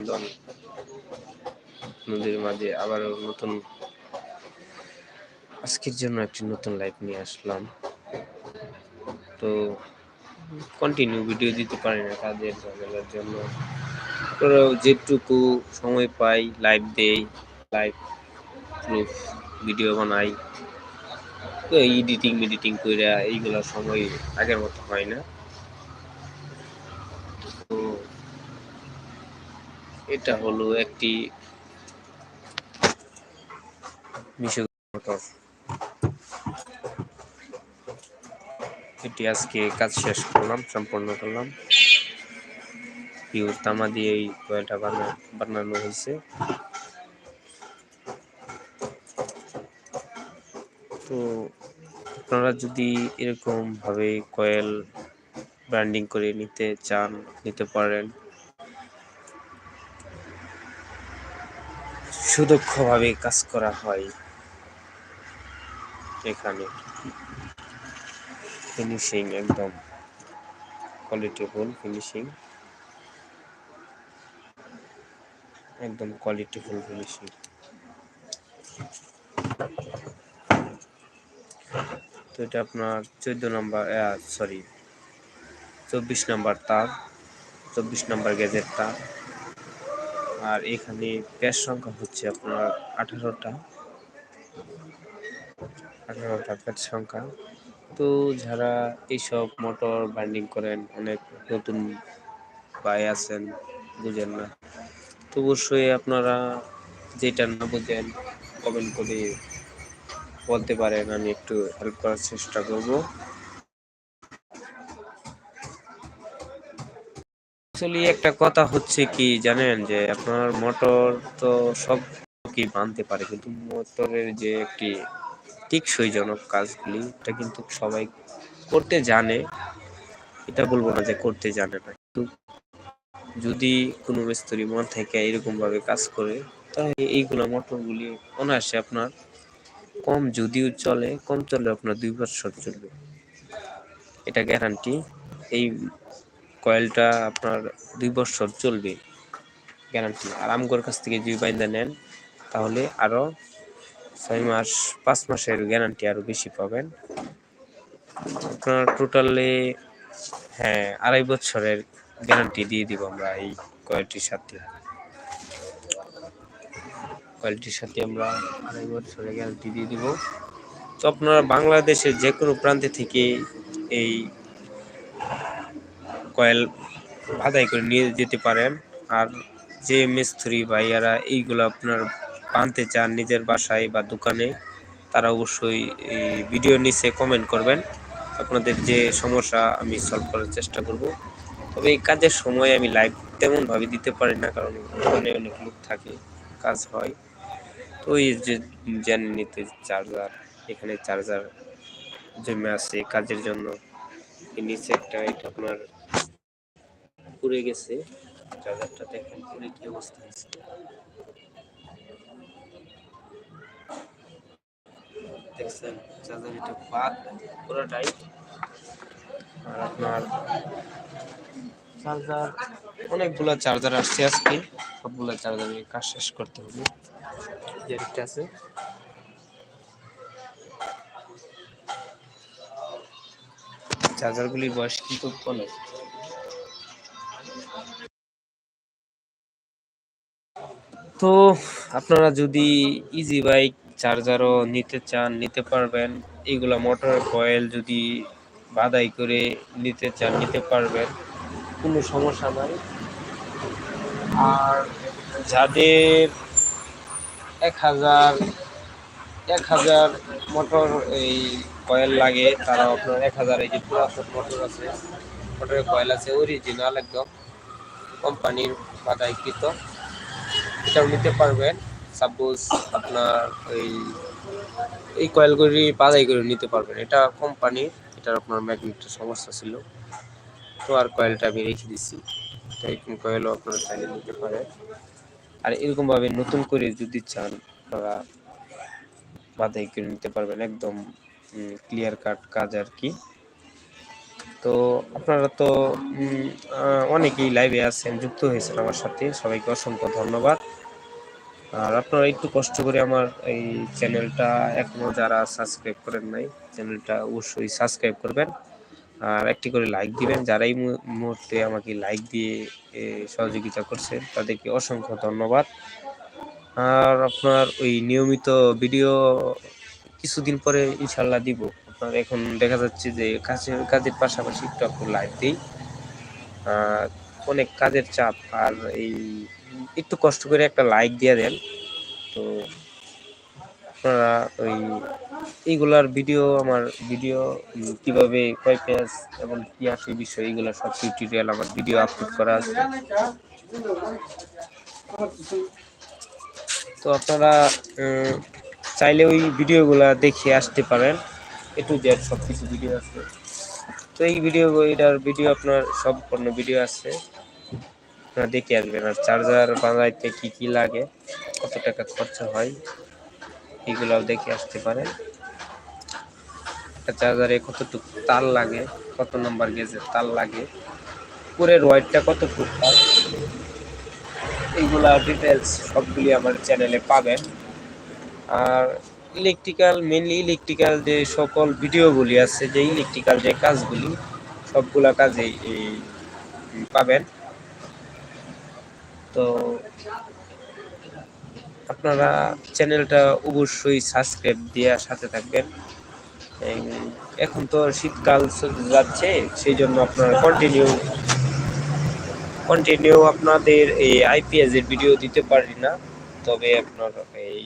এবং মাঝে আবারও নতুন আজকের জন্য একটি নতুন লাইভ নিয়ে আসলাম। তো কন্টিনিউ ভিডিও দিতে পারি না কাজের ঝামেলার জন্য। যেটুকু সময় পাই লাইভ দেই লাইভ প্রুফ ভিডিও বানাই। তো এডিটিং মেডিটিং করে এইগুলো সময় আগের মতো হয় না। এটা হলো একটি এটি আজকে কাজ শেষ করলাম, সম্পূর্ণ করলাম। পিওর তামা দিয়ে এই কয়েলটা বানা, বানানো হয়েছে। তো আপনারা যদি এরকম ভাবে কয়েল ব্র্যান্ডিং করে নিতে চান, নিতে পারেন সুদক্ষভাবে কাজ করা হয় এখানে। ফিনিশিং একদম কোয়ালিটিফুল ফিনিশিং একদম কোয়ালিটিফুল ফিনিশিং তো এটা আপনার চোদ্দ নম্বর সরি চব্বিশ নম্বর তার, চব্বিশ নম্বর গেজের তার আর এখানে প্যাচ সংখ্যা হচ্ছে আপনার আঠারোটা। আঠারোটা প্যাচ সংখ্যা। তো যারা এইসব মোটর বাইন্ডিং করেন, অনেক নতুন ভাই আছেন, বুঝেন না। তো অবশ্যই আপনারা যেটা না বুঝেন কমেন্ট করে বলতে পারেন, আমি একটু হেল্প করার চেষ্টা করব। অ্যাকচুয়ালি একটা কথা হচ্ছে কি জানেন যে আপনার মোটর তো সব কি মানতে পারে, কিন্তু মোটরের যে একটি টিকসইজনক কাজগুলি, এটা কিন্তু সবাই করতে জানে। এটা বলব না যে করতে জানে না, কিন্তু যদি কোনো মিস্ত্রি মন থেকে এরকম ভাবে কাজ করে, তাহলে এইগুলো মোটরগুলি অনায়াসে আপনার কম যদিও চলে, কম চলে আপনার দুই বছর চলবে। এটা গ্যারান্টি এই কয়েলটা আপনার দুই বছর চলবে গ্যারান্টি আর আমগোর কাছ থেকে যদি বাইন্দা নেন, তাহলে আরও ছয় মাস, পাঁচ মাসের গ্যারান্টি আরও বেশি পাবেন। আপনার টোটালে হ্যাঁ আড়াই বছরের গ্যারান্টি দিয়ে দিব আমরা এই কয়েলটির সাথে। কয়েলটির সাথে আমরা আড়াই বছরের গ্যারান্টি দিয়ে দিব। তো আপনারা বাংলাদেশের যে কোনো প্রান্তে থেকে এই কয়েল বাধাই করে নিয়ে যেতে পারেন। আর যে মিস্ত্রি ভাইয়ারা এইগুলো আপনার বানতে চান নিজের বাসায় বা দোকানে, তারা অবশ্যই এই ভিডিও নিচে কমেন্ট করবেন। আপনাদের যে সমস্যা আমি সলভ করার চেষ্টা করব। তবে এই কাজের সময় আমি লাইভ তেমনভাবে দিতে পারি না, কারণ ওখানে অনেক লোক থাকে, কাজ হয়। তো এই যে জেনে নিতে চার্জার, এখানে চার্জার জমে আছে কাজের জন্য। নিচে একটা, এটা আপনার পুড়ে গেছে। চার্জারটা দেখেন পুড়ে কি অবস্থা হয়েছে। দেখছেন চার্জার এটা বাদ পুরোটাই আর আপনার চার্জার, অনেকগুলো চার্জার আসছে আজকে। সবগুলো চার্জারের কাজ শেষ করতে হবে। যেটা আছে। চার্জারগুলির বয়স কিন্তু অনেক তো আপনারা যদি ইজি বাইক চার্জারও নিতে চান, নিতে পারবেন। এইগুলা মোটর কয়েল যদি বাদাই করে নিতে চান, নিতে পারবেন। কোনো সমস্যা নাই। আর যাদের এক হাজার এক হাজার মোটর এই কয়েল লাগে তারা আপনার এক হাজার, এই যে পুরাতন মোটর আছে মোটরের কয়েল আছে অরিজিনাল একদম। কোম্পানির বাদাইকৃত এটাও নিতে পারবেন। সাপোজ আপনার ওই, এই কয়েলগুলি বাদাই করে নিতে পারবেন। এটা কোম্পানির এটার আপনার ম্যাগনেটের সমস্যা ছিল। তো আর কয়েলটা আমি রেখে দিচ্ছি এরকম কয়েলও আপনারা চাইলে নিতে পারেন। আর এরকমভাবে নতুন করে যদি চান, আপনারা বাধাই করে নিতে পারবেন। একদম ক্লিয়ার কাট কাজ আর কি। তো আপনারা তো অনেকেই লাইভে আছেন, যুক্ত হয়েছেন আমার সাথে। সবাইকে অসংখ্য ধন্যবাদ। আর আপনারা একটু কষ্ট করে আমার এই চ্যানেলটা এখনও যারা সাবস্ক্রাইব করেন নাই চ্যানেলটা অবশ্যই সাবস্ক্রাইব করবেন। আর একটি করে লাইক দিবেন। যারা এই মু- মুহূর্তে আমাকে লাইক দিয়ে সহযোগিতা করছেন, তাদেরকে অসংখ্য ধন্যবাদ। আর আপনার ওই নিয়মিত ভিডিও কিছুদিন পরে ইনশাল্লাহ দিব। আপনার এখন দেখা যাচ্ছে যে কাজের কাজের পাশাপাশি একটু একটু লাইভ দিই। অনেক কাজের চাপ আর এই একটু কষ্ট করে একটা লাইক দিয়ে দেন। তো আপনারা ওই এইগুলার ভিডিও আমার ভিডিও কীভাবে কয় পেজ এবং কি আসে বিষয় এইগুলা সব টিউটোরিয়াল আমার ভিডিও আপলোড করা আছে। তো আপনারা চাইলে ওই ভিডিওগুলা দেখে আসতে পারেন। এ টু জেড সব কিছু ভিডিও আছে। তো এই ভিডিও এটার ভিডিও আপনার সম্পূর্ণ ভিডিও আছে। আপনারা দেখে আসবেন আর চার্জার বানাইতে কি কি লাগে, কত টাকা খরচা হয়, এগুলাও দেখে আসতে পারেন। একটা চার্জারে কতটুকু তার লাগে, কত নাম্বার গেজের তার লাগে, পুরের ওয়াইডটা কত ফুট হয় এইগুলা ডিটেলস সবগুলি আমার চ্যানেলে পাবেন। আর ইলেকট্রিক্যাল মেনলি ইলেকট্রিক্যাল যে সকল ভিডিওগুলি আছে, যে ইলেকট্রিক্যাল যে কাজগুলি, সবগুলা এই পাবেন। তো আপনারা চ্যানেলটা অবশ্যই সাবস্ক্রাইব দিয়ে সাথে থাকবেন। এখন তো শীতকাল যাচ্ছে, সেই জন্য আপনারা কন্টিনিউ কন্টিনিউ আপনাদের এই আইপিএস এর ভিডিও দিতে পারি না। তবে আপনার এই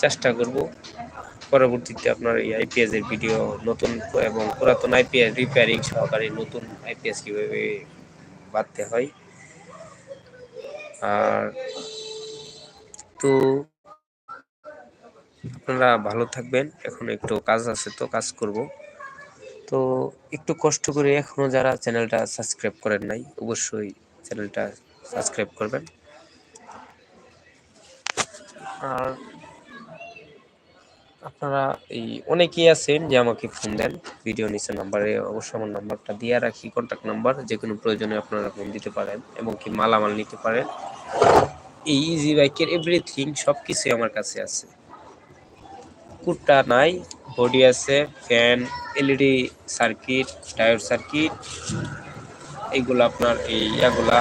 চেষ্টা করব। পরবর্তীতে আপনার এই আইপিএস এর ভিডিও নতুন এবং পুরাতন আইপিএস রিপেয়ারিং সহকারে নতুন আইপিএস কীভাবে বাঁধতে হয়। আর তো আপনারা ভালো থাকবেন, এখন একটু কাজ আছে তো কাজ করব। তো একটু কষ্ট করে এখনও যারা চ্যানেলটা সাবস্ক্রাইব করেন নাই, অবশ্যই চ্যানেলটা সাবস্ক্রাইব করবেন। আর আপনারা এই অনেকেই আছেন যে আমাকে ফোন দেন। ভিডিও নিচে নাম্বারে অবশ্যই আমার নাম্বারটা দিয়ে রাখি কন্ট্যাক্ট নাম্বার যে কোনো প্রয়োজনে আপনারা ফোন দিতে পারেন এবং কি মালামাল নিতে পারেন। এই ইজি বাইকের এভরিথিং সব কিছুই আমার কাছে আছে। কুটটা নাই বডি আছে fan LED circuit tyre circuit এইগুলো আপনার এই ইয়াগুলা,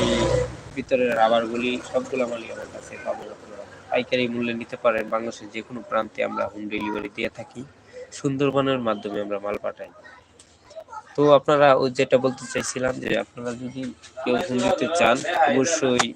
এই ভিতরের রাবারগুলি সবগুলো মালই আমার কাছে আপনারা পাইকারি মূল্যে নিতে পারেন। বাংলাদেশের যে কোনো প্রান্তে আমরা হোম ডেলিভারি দিয়ে থাকি, সুন্দরবনের মাধ্যমে আমরা মাল পাঠাই। তো আপনারা যেটা বলতে চাইছিলাম যে, আপনারা যদি কেউ চান, অবশ্যই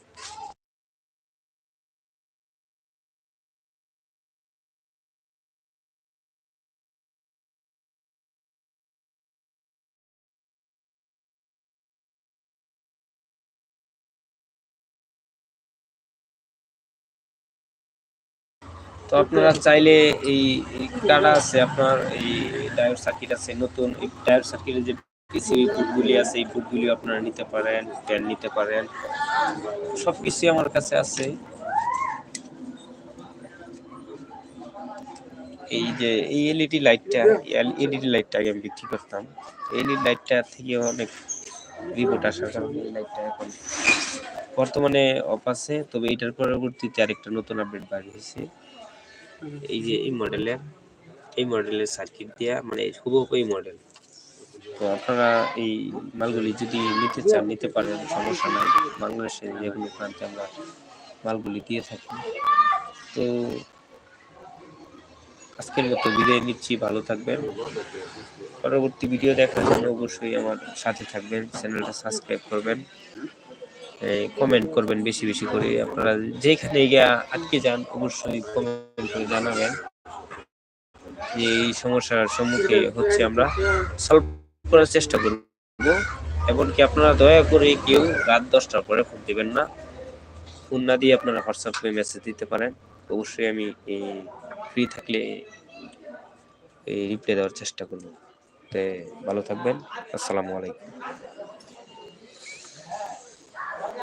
তো আপনারা চাইলে এই কাটা আছে, আপনার এই টায়ার সার্কিট আছে, নতুন এই সার্কিটের যে পিসিবি বুটগুলি আছে, এই বুটগুলি আপনারা নিতে পারেন ফ্যান নিতে পারেন। সব কিছুই আমার কাছে আছে। এই যে এই এলইডি লাইটটা এলইডি লাইটটা আগে আমি বিক্রি করতাম। এলইডি লাইটটা থেকে অনেক রিপোর্ট আসার কারণে এই লাইটটা এখন বর্তমানে অফ আছে, তবে এটার পরবর্তীতে আরেকটা নতুন আপডেট বার হয়েছে। এই যে এই মডেলের এই মডেলের সার্কিট দিয়া মানে হুবহু এই মডেল তো আপনারা এই মালগুলি যদি নিতে চান, নিতে পারেন, সমস্যা নাই। বাংলাদেশের যে কোনো প্রান্তে আমরা মালগুলি দিয়ে থাকি। তো আজকের মতো বিদায় নিচ্ছি, ভালো থাকবেন। পরবর্তী ভিডিও দেখার জন্য অবশ্যই আমার সাথে থাকবেন চ্যানেলটা সাবস্ক্রাইব করবেন। কমেন্ট করবেন বেশি বেশি করে। আপনারা যেখানে গিয়ে আটকে যান, অবশ্যই কমেন্ট করে জানাবেন যে এই সমস্যার সম্মুখে হচ্ছে আমরা সলভ করার চেষ্টা করব। এমনকি আপনারা দয়া করে কেউ রাত দশটার পরে ফোন দিবেন না। ফোন না দিয়ে আপনারা হোয়াটসঅ্যাপে মেসেজ দিতে পারেন। অবশ্যই আমি ফ্রি থাকলে এই রিপ্লাই দেওয়ার চেষ্টা করব। তে ভালো থাকবেন। আসসালামু আলাইকুম।